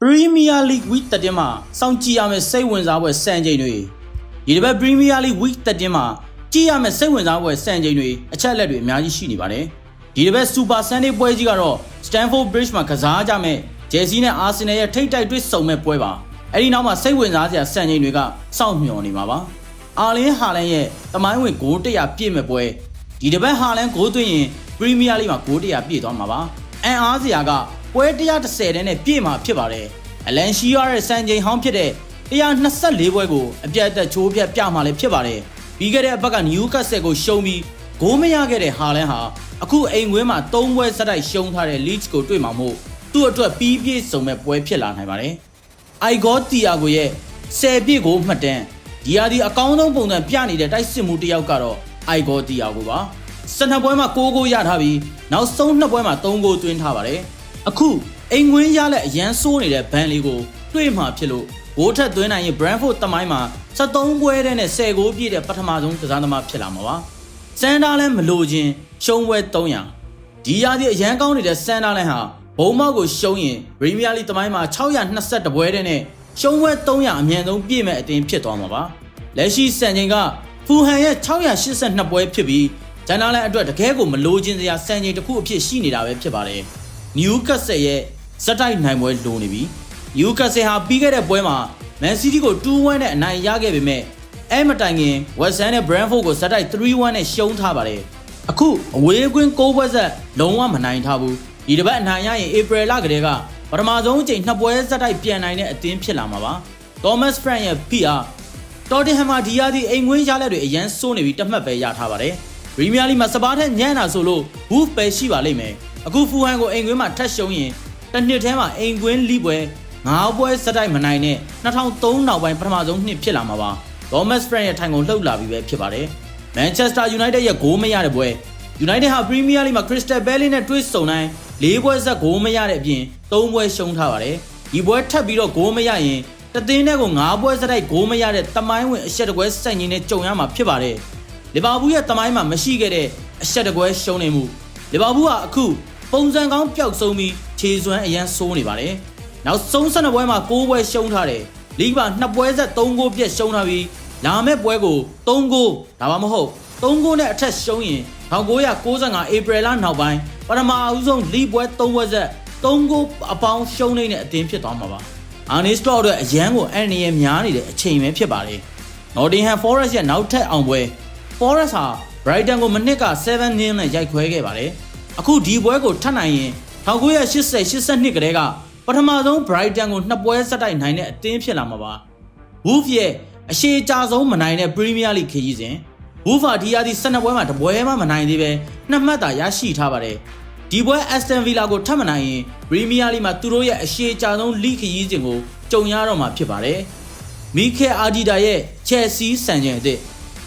Premier League Week 13မှာစောင့်ကြည့်ရမယ့်စိတ်ဝင်စားဖွယ်စံချိန်တွေဒီတစ်ပတ် Premier League Week 13မှာကြည့်ရမယ့်စိတ်ဝင်စားဖွယ်စံချိန်တွေအချက်အလက်တွေအများကြီးရှိနေပါတယ်ဒီတစ်ပတ် Super Sunday ပွဲကြီးကတော့ Stamford Bridge မှာကစားကြမယ့် Chelsea နဲ့ Arsenal ရဲ့ထိပ်တိုက်တွေ့ဆုံမဲ့ပွဲပါအဲ့ဒီနောက်မှာစိတ်ဝင်စားစရာစံချိန်တွေကစောင့်မျှော်နေမှာပါအာလင်းဟာလန်ရဲ့တမိုင်းဝင်ဂိုး100ပြည့်မဲ့ပွဲဒီတစ်ပတ်ဟာလန်ဂိုးသွင်းရင် Premier League မှာဂိုး100ပြည့်သွားမှာပါ အန်အားစရာကပွဲ130တဲ့နဲ့ပြည့်မှာဖြစ်ပါတယ်အလန်ရှီရရဲ့စံချိန်ဟောင်းဖြစ်တဲ့124ပွဲကိုအပြတ်အသက်ချိုးပြတ်ပြမှာလည်းဖြစ်ပါတယ်ပြီးခဲ့တဲ့အပတ်ကနယူးကတ်ဆယ်ကိုရှုံးပြီးဂိုးမရခဲ့တဲ့ဟာလန်ဟာအခုအိမ်ကွင်းမှာ၃ပွဲစတိုက်ရှုံးထားတဲ့ Leeds ကိုတွေ့မှာမို့သူ့အတွက်ပြီးပြည့်စုံမဲ့ပွဲဖြစ်လာနိုင်ပါတယ်အိုင်ဂေါတီယာကိုရဲ့10ပြည့်ကိုမှတ်တမ်းဒီဟာဒီအကောင်းဆုံးပုံစံပြနေတဲ့တိုက်စစ်မှုတစ်ယောက်ကတော့အိုင်ဂေါတီယာကိုပါ စနစ်ပွဲမှာ6ဂိုးရထားပြီးနောက်ဆုံးနှစ်ပွဲမှာ3ဂိုးသွင်းထားပါတယ်အခုအိမ်ကွင်းရလက်အရန်ဆိုးနေတဲ့ဘန်လီကိုတွေ့မှဖြစ်လို့ဘိုးထက်သွင်းနိုင်ရင် Brentford တမိုင်းမှာ73ပွဲတဲ့နဲ့10ဂိုးပြည့်တဲ့ပထမဆုံးကစားသမားဖြစ်လာမှာပါစန်ဒါလန်မလိုခြင်းရှုံးပွဲ300ဒီရာသီအရန်ကောင်းနေတဲ့စန်ဒါလန်ဟာဘုံမောက်ကိုရှုံးရင်ပရီးမီးယားလိတမိုင်းမှာ622ပွဲတဲ့နဲ့ရှုံးပွဲ300အမြင့်ဆုံးပြည့်မဲ့အတင်းဖြစ်သွားမှာပါလက်ရှိစံချိန်ကဖူဟန်ရဲ့682ပွဲဖြစ်ပြီး ဂျန်နာလန်အတွက်တကယ်ကိုမလိုခြင်းစရာစံချိန်တစ်ခုအဖြစ်ရှိနေတာပဲဖြစ်ပါတယ်နယူးကတ်ဆယ်ရဲ့ဇက်တိုက်နိုင်ပွဲလိုနေပြီနယူးကတ်ဆယ်ဟာပြီးခဲ့တဲ့ပွဲမှာမန်စီးတီးကို2-1နဲ့အနိုင်ရခဲ့ပေမဲ့အဲမတိုင်ခင်ဝက်ဆန်နဲ့ဘရန်ဖို့ကိုဇက်တိုက်3-1နဲ့ရှုံးထားပါတယ်အခုအဝေးကွင်း6ပွဲဆက်လုံးဝမနိုင်ထားဘူးဒီတစ်ပတ်အနိုင်ရရင်ဧပြီလကတည်းကပထမဆုံးအကြိမ်နှစ်ပွဲဇက်တိုက်ပြန်နိုင်တဲ့အသင်းဖြစ်လာမှာပါသောမတ်ဖရန့်ရဲ့ PR တော်တင်ဟမ်မာဒီယာဒီအိမ်ငွေးရလက်တွေအရန်စိုးနေပြီးတတ်မှတ်ပဲရထားပါတယ်ပ ရီးမီးယားလိမှာစပါးထက်ညံ့တာဆိုလို့ဘူးပဲရှိပါလိမ့်မယ်အခုဖူဟန်ကိုအိမ်ကွင်းမှာထတ်ရှုံးရင်တစ်နှစ်ထဲမှာအိမ်ကွင်းလိပွဲငါးပွဲစတိုက်မနိုင်နဲ့2003နောက်ပိုင်းပထမဆုံးနှစ်ဖြစ်လာမှာပါဒေါ်မတ်ဖရန့်ရဲ့ထိုင်ကုန်လှုပ်လာပြီးပဲဖြစ်ပါတယ်မန်ချက်စတာယူနိုက်တက်ရဲ့ဂိုးမရတဲ့ပွဲယူနိုက်တက်ဟာပရီးမီးယားလိမှာခရစ္စတယ်ဘဲလီနဲ့တွေ့ဆုံတိုင်း၄ပွဲဆက်ဂိုးမရတဲ့အပြင်၃ပွဲရှုံးထားပါတယ်ဒီပွဲထပ်ပြီးတော့ဂိုးမရရင်တသင်းတဲ့ကို၅ပွဲစတိုက်ဂိုးမရတဲ့တမိုင်းဝင်အရှက်တကွဲစိုက်ရင်းနဲ့ကြုံရမှာဖြစ်ပါတယ် လီဗာပူးရဲ့တမိုင်းမှာမရှိခဲ့တဲ့အရှက်တကွဲရှုံးနေမှုလီဗာပူးကအခုပုံစံကောင်းပျောက်ဆုံးပြီးခြေစွမ်းအရန်ဆိုးနေပါတယ်နောက်ဆုံး၁၂ပွဲမှာ၉ပွဲရှုံးထားတယ်လိဂ်ပါ2ပွဲဆက်3ဂိုးပြည့်ရှုံးထားပြီးလာမယ့်ပွဲကို3ဂိုးဒါမှမဟုတ်3ဂိုးနဲ့အထက်ရှုံးရင်1995ဧပြီလနောက်ပိုင်းပထမအဦးဆုံးလိပွဲ3ပွဲဆက်3ဂိုးအပေါင်းရှုံးနေတဲ့အသင်းဖြစ်သွားမှာပါအာနီစတော့အတွက်အရန်ကိုအန်နီရဲ့များနေတဲ့အချိန်ပဲဖြစ်ပါတယ်နော်တင်ဟန်ဖောရက်ရဲ့နောက်ထပ်အောင်ပွဲ Forest ဟာ Brighton ကိုမနစ်က7-0နဲ့ရိုက်ခွဲခဲ့ပါတယ်အခုဒီပွဲကိုထပ်နိုင်ရင်1980-82ကတည်းကပထမဆုံး Brighton ကိုနှစ်ပွဲဆက်တိုက်နိုင်တဲ့အသင်းဖြစ်လာမှာပါ Wolf ရဲ့အရှိအကြဆုံးမနိုင်တဲ့ Premier League ခရီးစဉ် Wolf ဟာဒီယာဒီ12ပွဲမှာတပွဲမှမနိုင်သေးပဲနှစ်မှတ်သာရရှိထားပါတယ်ဒီပွဲ Aston Villa ကိုထပ်မနိုင်ရင် Premier League မှာသူတို့ရဲ့အရှိအကြဆုံး League ခရီးစဉ်ကိုကြုံရတော့မှာဖြစ်ပါတယ်မီကယ်အာဒီတာရဲ့ Chelsea စံချိန်အသစ်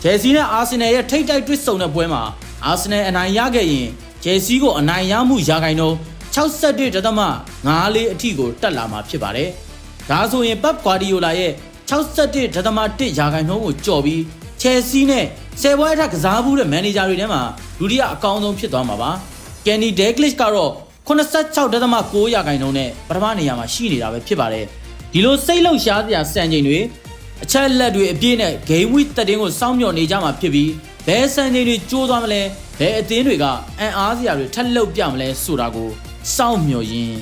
Chelsea နဲ့ Arsenal ရဲ့ထိပ်တိုက်တွေ့ဆုံတဲ့ပွဲမှာ Arsenal အနိုင်ရခဲ့ရင် Chelsea ကိုအနိုင်ရမှုရာခိုင်နှုန်း61.54အထိကိုတက်လာမှာဖြစ်ပါတယ်။ဒါဆိုရင် Pep Guardiola ရဲ့61.1ရာခိုင်နှုန်းကိုကျော်ပြီး Chelsea နဲ့10ပွဲအထက်ကစားဘူးတဲ့မန်နေဂျာတွေထဲမှာဒုတိယအကောင်းဆုံးဖြစ်သွားမှာပါ။ Kenny Dalglish ကတော့86.9ရာခိုင်နှုန်းနဲ့ပထမနေရာမှာရှိနေတာပဲဖြစ်ပါတယ်။ဒီလိုစိတ်လှုပ်ရှားစရာစံချိန်တွေ အချက်လက်တွေအပြည့်နဲ့ game week 13ကိုစောင့်မျှော်နေကြမှာဖြစ်ပြီးဘယ်စံချိန်တွေကျိုးသွားမလဲဘယ်အသင်းတွေကအံ့အားစရာတွေထက်လှုပ်ပြမလဲဆိုတာကိုစောင့်မျှော်ရင်း